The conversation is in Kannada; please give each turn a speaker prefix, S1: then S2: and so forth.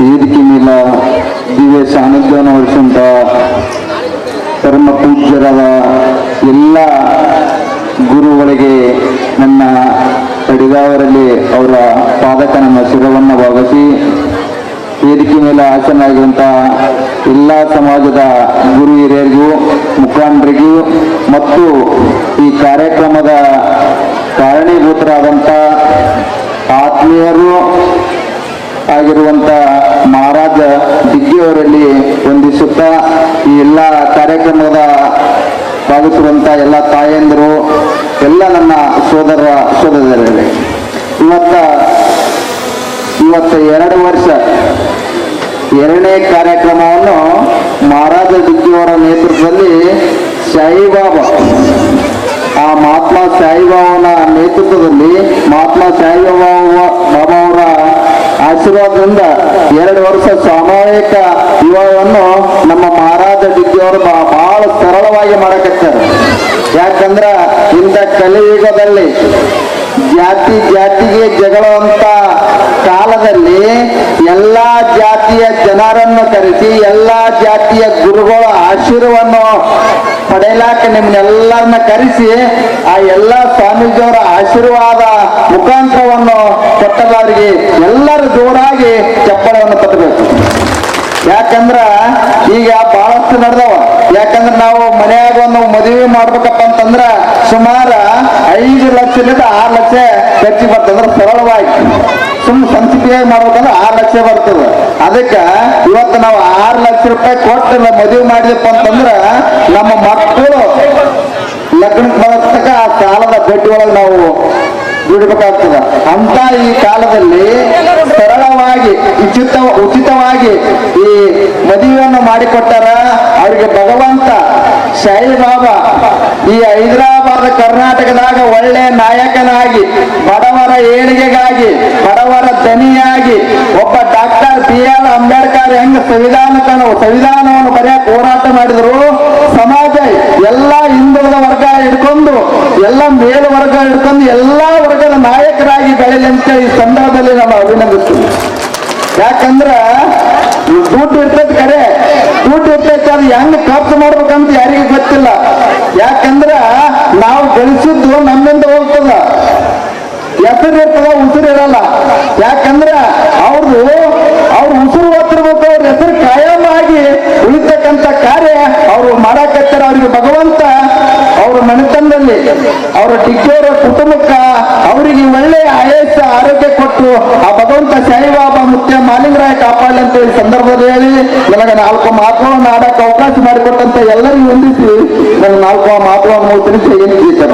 S1: ವೇದಿಕೆ ಮೇಲೆ ದಿವ್ಯ ಸಾನ್ನಿಧ್ಯವನ್ನು ವಹಿಸುವಂಥ ಪರಮ ಪೂಜ್ಯರಾದ ಎಲ್ಲ ಗುರುಗಳಿಗೆ ನನ್ನ ಅಡಿಗಾವರಲ್ಲಿ ಅವರ ಪಾದಕ ನಮ್ಮ ಶಿರವನ್ನು ಭಾವಿಸಿ ವೇದಿಕೆ ಮೇಲೆ ಆಸನಾಗಿರುವಂಥ ಎಲ್ಲ ಸಮಾಜದ ಗುರು ಹಿರಿಯರಿಗೂ, ಮುಖಂಡರಿಗೂ ಮತ್ತು ಈ ಕಾರ್ಯಕ್ರಮದ ಕಾರಣೀಭೂತರಾದಂಥ ಆತ್ಮೀಯರು ಆಗಿರುವಂತ ಮಹಾರಾಜ ದಿಗ್ಗಿಯವರಲ್ಲಿ ವಂದಿಸುತ್ತಾ ಈ ಎಲ್ಲ ಕಾರ್ಯಕ್ರಮದ ಭಾಗಿಸುವಂತ ಎಲ್ಲ ತಾಯಂದಿರು, ಎಲ್ಲ ನನ್ನ ಸೋದರ ಸೋದರಲ್ಲಿ ಇವತ್ತ ಇವತ್ತು ಎರಡು ವರ್ಷ, ಎರಡನೇ ಕಾರ್ಯಕ್ರಮವನ್ನು ಮಹಾರಾಜ ದಿಗ್ಗಿಯವರ ನೇತೃತ್ವದಲ್ಲಿ ಸಾಯಿಬಾಬಾ ಆ ಮಹಾತ್ಮ ಸಾಯಿಬಾಬನ ನೇತೃತ್ವದಲ್ಲಿ ಮಹಾತ್ಮ ಸಾಯಿಬಾಬಾ ಆಶೀರ್ವಾದದಿಂದ ಎರಡು ವರ್ಷ ಸಾಮೂಹಿಕ ವಿವಾಹವನ್ನು ನಮ್ಮ ಮಹಾರಾಜ ಡಿಗ್ಗಿ ಅವರು ಬಾ- ಬಹಳ ಸರಳವಾಗಿ ಮಾಡಕತ್ತಾರೆ. ಯಾಕಂದ್ರ ಇಂಥ ಕಲಿಯುಗದಲ್ಲಿ ಜಾತಿ ಜಾತಿಗೆ ಜಗಳವಂತ ಕಾಲದಲ್ಲಿ ಎಲ್ಲಾ ಜಾತಿಯ ಜನರನ್ನು ಕರೆಸಿ ಎಲ್ಲಾ ಜಾತಿಯ ಗುರುಗಳ ಆಶೀರ್ವನ್ನು ಪಡೆಯಲಾಕ ನಿಮ್ಮನ್ನೆಲ್ಲರನ್ನ ಕರೆಸಿ ಆ ಎಲ್ಲ ಸ್ವಾಮೀಜಿಯವರ ಆಶೀರ್ವಾದ ಮುಖಾಂತರವನ್ನು ಕೊಟ್ಟದವರಿಗೆ ಎಲ್ಲರೂ ಜೋರಾಗಿ ಚಪ್ಪಳವನ್ನು ತಟ್ಟಬೇಕು. ಯಾಕಂದ್ರ ಈಗ ಬಹಳಷ್ಟು ನಡೆದವ. ಯಾಕಂದ್ರೆ ನಾವು ಮನೆಯಾಗ ಒಂದು ಮದುವೆ ಮಾಡ್ಬೇಕಪ್ಪ ಅಂತಂದ್ರ ಸುಮಾರು ಐದು ಲಕ್ಷದಿಂದ ಆರು ಲಕ್ಷ ಖರ್ಚು ಬರ್ತದ. ಸರಳವಾಗಿ ಸುಮ್ಮನೆ ಸಂಸ್ಕೃತಿಯಾಗಿ ಮಾಡ್ಬೇಕಂದ್ರೆ ಆರು ಲಕ್ಷ ಬರ್ತದೆ. ಅದಕ್ಕೆ ಇವತ್ತು ನಾವು ಆರು ಲಕ್ಷ ರೂಪಾಯಿ ಕೊಟ್ಟು ನಾವು ಮದುವೆ ಮಾಡಿದಪ್ಪ ಅಂತಂದ್ರ ನಮ್ಮ ಮಕ್ಕಳು ಲಗ್ನಕ್ಕೆ ಬರತಕ್ಕ ಆ ಕಾಲದ ಬಡ್ಡಿ ಒಳಗೆ ನಾವು ದುಡಿಬೇಕಾಗ್ತದ ಅಂತ ಈ ಕಾಲದಲ್ಲಿ ಸರಳವಾಗಿ, ಉಚಿತ, ಉಚಿತವಾಗಿ ಈ ಮದುವೆಯನ್ನು ಮಾಡಿಕೊಟ್ಟಾರ ಅವರಿಗೆ ಭಗವಂತ ಬಾಬಾ. ಈ ಹೈದರಾಬಾದ್ ಕರ್ನಾಟಕದಾಗ ಒಳ್ಳೆ ನಾಯಕನಾಗಿ, ಬಡವರ ಏಳಿಗೆಗಾಗಿ, ಬಡವರ ದನಿಯಾಗಿ, ಒಬ್ಬ ಡಾಕ್ಟರ್ ಬಿ ಆರ್ ಅಂಬೇಡ್ಕರ್ ಹೆಂಗ್ ಸಂವಿಧಾನಕನು ಸಂವಿಧಾನವನ್ನು ಬರೆಯಕ್ ಹೋರಾಟ ಮಾಡಿದ್ರು. ಸಮಾಜ ಎಲ್ಲ ಹಿಂದುಳಿದ ವರ್ಗ ಹಿಡ್ಕೊಂಡು, ಎಲ್ಲ ಮೇಲ್ವರ್ಗ ಹಿಡ್ಕೊಂಡು, ಎಲ್ಲಾ ವರ್ಗದ ನಾಯಕರಾಗಿ ಬೆಳೆಯಲಿ ಅಂತ ಈ ಸಂದರ್ಭದಲ್ಲಿ ನಾವು ಅಭಿನಂದಿಸ್ತೀವಿ ಯಾಕಂದ್ರ ದುಡ್ಡು ಇರ್ತೈತಿ ಕರೆ. ದುಡ್ಡು ಇರ್ತೈತಿ, ಅದು ಹೆಂಗ್ ಖರ್ಚು ಮಾಡ್ಬೇಕಂತ ಯಾರಿಗೂ ಗೊತ್ತಿಲ್ಲ. ಯಾಕಂದ್ರ, ನಾವು ಗಳಿಸಿದ್ದು ನಮ್ಮಿಂದ ಹೋಗ್ತದ. ಹೆಸರು ಆಗಿ ಕಾರ್ಯ ಅವರು ಮಾಡಾಕತ್ತಾರ ಅವ್ರಿಗೆ ಭಗವಂತ ಅವ್ರ ಮನೆತನದಲ್ಲಿ, ಅವರ ಟಿಕ್ಕೋರ ಕುಟುಂಬಕ್ಕ ಅವರಿಗೆ ಒಳ್ಳೆಯ ಆಯಸ್ಸ, ಆರೋಗ್ಯ ಕೊಟ್ಟು ಆ ಭಗವಂತ ಸಾಯಿಬಾಬಾ ಮುಖ್ಯ ಮಾಲಿಂಗರಾಯ ಕಾಪಾಡಲಿ ಅಂತ ಹೇಳಿ ಸಂದರ್ಭದಲ್ಲಿ ನನಗೆ ನಾಲ್ಕು ಮಾತುಗಳನ್ನು ಆಡಕ್ಕೆ ಅವಕಾಶ ಮಾಡಿಕೊಟ್ಟಂತ ಎಲ್ಲರಿಗೂ ಹೊಂದಿಸಿ ನನ್ನ ನಾಲ್ಕು ಮಾತುಗಳನ್ನು ತಿಳಿಸಿ ಏನು ಜೀತನ